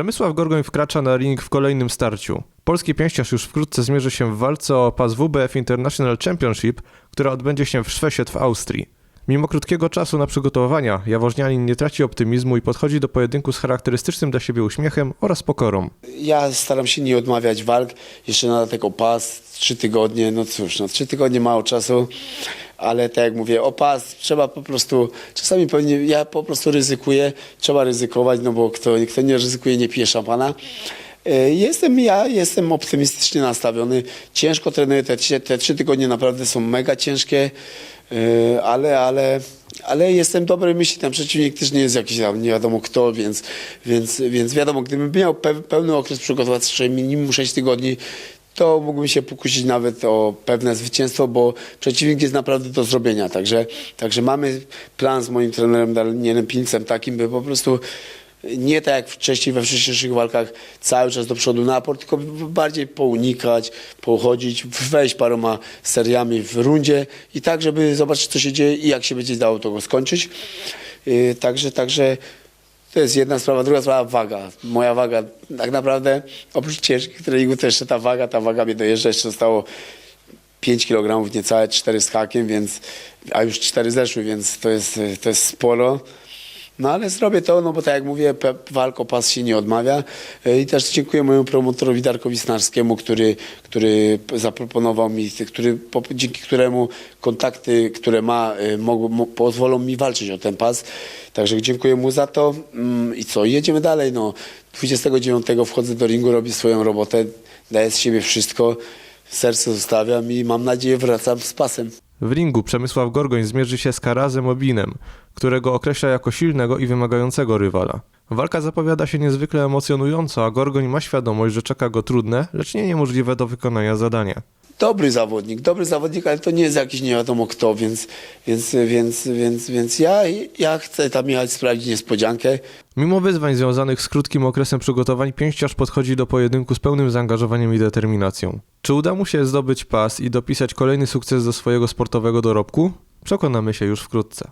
Przemysław Gorgoń wkracza na ring w kolejnym starciu. Polski pięściarz już wkrótce zmierzy się w walce o pas WBF International Championship, która odbędzie się w Szwesiet w Austrii. Mimo krótkiego czasu na przygotowania, jawożnianin nie traci optymizmu i podchodzi do pojedynku z charakterystycznym dla siebie uśmiechem oraz pokorą. Ja staram się nie odmawiać walk. Jeszcze na dodatek o pas, trzy tygodnie. No cóż, no trzy tygodnie mało czasu, ale tak jak mówię, o pas trzeba po prostu, czasami pewnie ja po prostu ryzykuję, trzeba ryzykować, no bo kto, kto nie ryzykuje, nie pije szampana. E, Jestem ja, jestem optymistycznie nastawiony. Ciężko trenuję, te, te trzy tygodnie naprawdę są mega ciężkie, e, ale, ale, ale jestem dobrej myśli. Ten przeciwnik też nie jest jakiś tam nie wiadomo kto, więc, więc, więc wiadomo, gdybym miał pe, pełny okres przygotowawczy, minimum 6 tygodni, to mógłbym się pokusić nawet o pewne zwycięstwo, bo przeciwnik jest naprawdę do zrobienia. Także, także mamy plan z moim trenerem Danienem Pilcem takim, by po prostu nie tak jak wcześniej we wcześniejszych walkach cały czas do przodu napór, tylko bardziej pounikać, pochodzić, wejść paroma seriami w rundzie i tak, żeby zobaczyć co się dzieje i jak się będzie dało to go skończyć. Yy, Także, także to jest jedna sprawa. Druga sprawa waga. Moja waga tak naprawdę oprócz ciężkich treningów to jeszcze ta waga, ta waga mnie dojeżdża, jeszcze zostało 5 kg, niecałe 4 z hakiem, więc, a już 4 zeszły, więc to jest, to jest sporo. No ale zrobię to, no bo tak jak mówię, pe- walk o pas się nie odmawia. E, I też dziękuję mojemu promotorowi Darkowi Snarskiemu, który, który zaproponował mi, który, dzięki któremu kontakty, które ma, e, mogą, mo, pozwolą mi walczyć o ten pas. Także dziękuję mu za to. Mm, I co, jedziemy dalej. No. 29 wchodzę do ringu, robię swoją robotę, daję z siebie wszystko, serce zostawiam i mam nadzieję wracam z pasem. W ringu Przemysław Gorgoń zmierzy się z Karazem Obinem, którego określa jako silnego i wymagającego rywala. Walka zapowiada się niezwykle emocjonująco, a Gorgoń ma świadomość, że czeka go trudne, lecz nie niemożliwe do wykonania zadanie. Dobry zawodnik, dobry zawodnik, ale to nie jest jakiś nie wiadomo kto, więc, więc, więc, więc, więc ja, ja chcę tam jechać sprawdzić niespodziankę. Mimo wyzwań związanych z krótkim okresem przygotowań, pięściarz podchodzi do pojedynku z pełnym zaangażowaniem i determinacją. Czy uda mu się zdobyć pas i dopisać kolejny sukces do swojego sportowego dorobku? Przekonamy się już wkrótce.